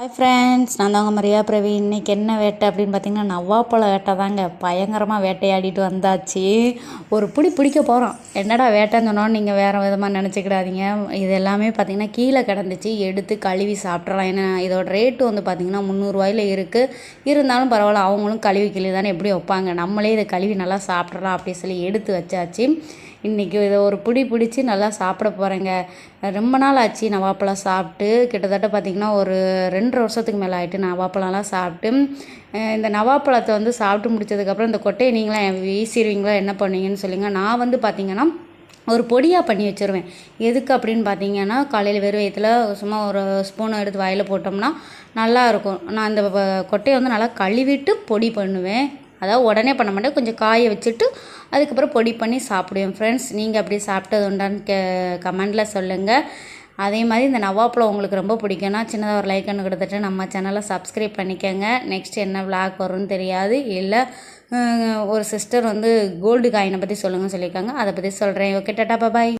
Hi friends நான் தாங்க மரியா பிரவி இன்றைக்கி என்ன வேட்டை அப்படின்னு பார்த்தீங்கன்னா நவ்வாப்பழ வேட்டை தாங்க. பயங்கரமாக வேட்டையாடிட்டு வந்தாச்சு. ஒரு பிடி பிடிக்க போகிறோம் என்னடா வேட்டைன்னு சொன்னோன்னு நீங்கள் வேறு விதமாக நினச்சிக்கிடாதீங்க. இது எல்லாமே பார்த்திங்கன்னா கீழே கிடந்துச்சு. எடுத்து கழுவி சாப்பிட்றலாம் ஏன்னா இதோட ரேட்டு வந்து பார்த்திங்கன்னா முந்நூறுரூவாயில் இருக்குது இருந்தாலும் பரவாயில்ல அவங்களும் கழுவி கிளி தானே எப்படி வைப்பாங்க? நம்மளே இதை கழுவி நல்லா சாப்பிட்றலாம் அப்படி சொல்லி எடுத்து வச்சாச்சு. இன்றைக்கி இதை ஒரு பிடி பிடிச்சி நல்லா சாப்பிட போகிறேங்க ரொம்ப நாள் ஆச்சு நவாப்பழம் சாப்பிட்டு. கிட்டத்தட்ட பார்த்திங்கன்னா ஒரு ரெண்டரை வருஷத்துக்கு மேலே ஆகிட்டு நவாப்பழம்லாம் சாப்பிட்டு. இந்த நவாப்பழத்தை வந்து சாப்பிட்டு முடிச்சதுக்கப்புறம் இந்த கொட்டையை நீங்களாம் வீசிடுவீங்களா என்ன பண்ணுவீங்கன்னு சொல்லிங்க. நான் வந்து பார்த்திங்கன்னா ஒரு பொடியாக பண்ணி வச்சுருவேன். எதுக்கு அப்படின்னு பார்த்தீங்கன்னா காலையில் வெறும் வயிற்றுல சும்மா ஒரு ஸ்பூன் எடுத்து வாயில் போட்டோம்னா நல்லாயிருக்கும் நான் அந்த கொட்டையை வந்து நல்லா கழுவிட்டு பொடி பண்ணுவேன். அதாவது உடனே பண்ண மாட்டேன். கொஞ்சம் காய வச்சுட்டு அதுக்கப்புறம் பொடி பண்ணி சாப்பிடுவேன். ஃப்ரெண்ட்ஸ் நீங்கள் அப்படி சாப்பிட்டது உண்டான்னு கே கமெண்டில் சொல்லுங்கள் அதே மாதிரி இந்த நவாப்பழம் உங்களுக்கு ரொம்ப பிடிக்கும்னா சின்னதாக ஒரு லைக் ஒன்று கொடுத்துட்டு நம்ம சேனலை சப்ஸ்கிரைப் பண்ணிக்கோங்க. நெக்ஸ்ட் என்ன விளாக் வரும்னு தெரியாது. இல்லை ஒரு சிஸ்டர் வந்து கோல்டு காயினை பற்றி சொல்லுங்கள் சொல்லியிருக்காங்க. அதை பற்றி சொல்கிறேன் ஓகே டாட்டா பாய்